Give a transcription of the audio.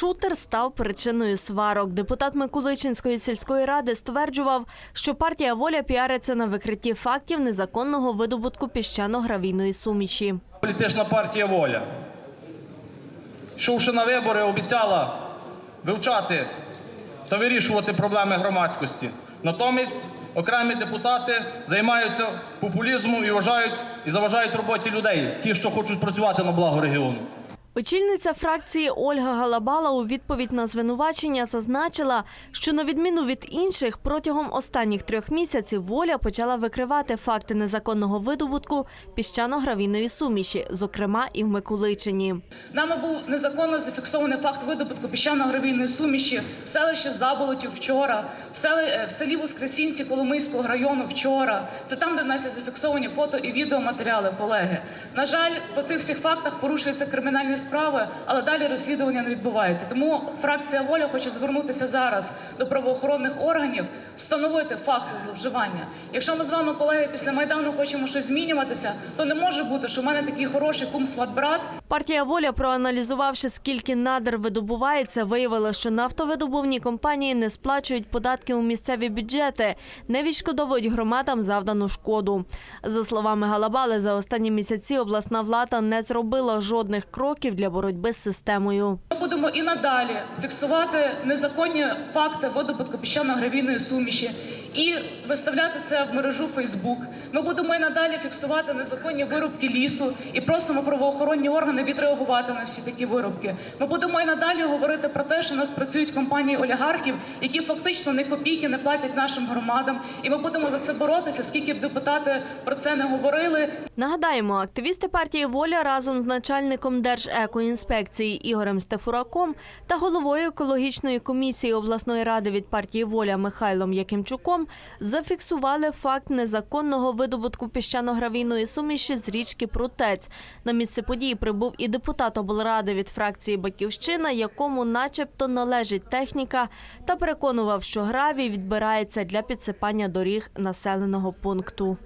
Шутер став причиною сварок. Депутат Миколичинської сільської ради стверджував, що партія воля піариться на викритті фактів незаконного видобутку піщано-гравійної суміші. Політична партія воля, йшовши на вибори, обіцяла вивчати та вирішувати проблеми громадськості. Натомість окремі депутати займаються популізмом і вважають і заважають роботі людей, ті, що хочуть працювати на благо регіону. Очільниця фракції Ольга Галабала у відповідь на звинувачення зазначила, що на відміну від інших, протягом останніх трьох місяців воля почала викривати факти незаконного видобутку піщано-гравійної суміші, зокрема і в Миколичині. Нами був незаконно зафіксований факт видобутку піщано-гравійної суміші в селищі Заболотів вчора, в, селі, е, в селі Воскресінці Коломийського району вчора. Це там, де в нас є зафіксовані фото і відеоматеріали, колеги. На жаль, по цих всіх фактах порушуються кримінальні справи, але далі розслідування не відбувається. Тому фракція воля хоче звернутися зараз до правоохоронних органів, встановити факти зловживання. Якщо ми з вами, колеги, після майдану хочемо щось змінюватися, то не може бути, що в мене такий хороший кум сват брат. Партія воля, проаналізувавши, скільки надр видобувається, виявила, що нафтовидобувні компанії не сплачують податки у місцеві бюджети, не відшкодовують громадам завдану шкоду. За словами Галабали, за останні місяці обласна влада не зробила жодних кроків для боротьби з системою. Ми будемо і надалі фіксувати незаконні факти видобутку піщано-гравійної суміші і виставляти це в мережу Фейсбук. Ми будемо і надалі фіксувати незаконні вирубки лісу і просимо правоохоронні органи відреагувати на всі такі вирубки. Ми будемо і надалі говорити про те, що у нас працюють компанії олігархів, які фактично не копійки не платять нашим громадам. І ми будемо за це боротися, скільки б депутати про це не говорили. Нагадаємо, активісти партії Воля разом з начальником Держекоінспекції Ігорем Стефураком та головою екологічної комісії обласної ради від партії Воля Михайлом Якимчуком зафіксували факт незаконного видобутку піщано-гравійної суміші з річки Прутець. На місце події прибув і депутат облради від фракції Батьківщина, якому, начебто, належить техніка, та переконував, що гравій відбирається для підсипання доріг населеного пункту.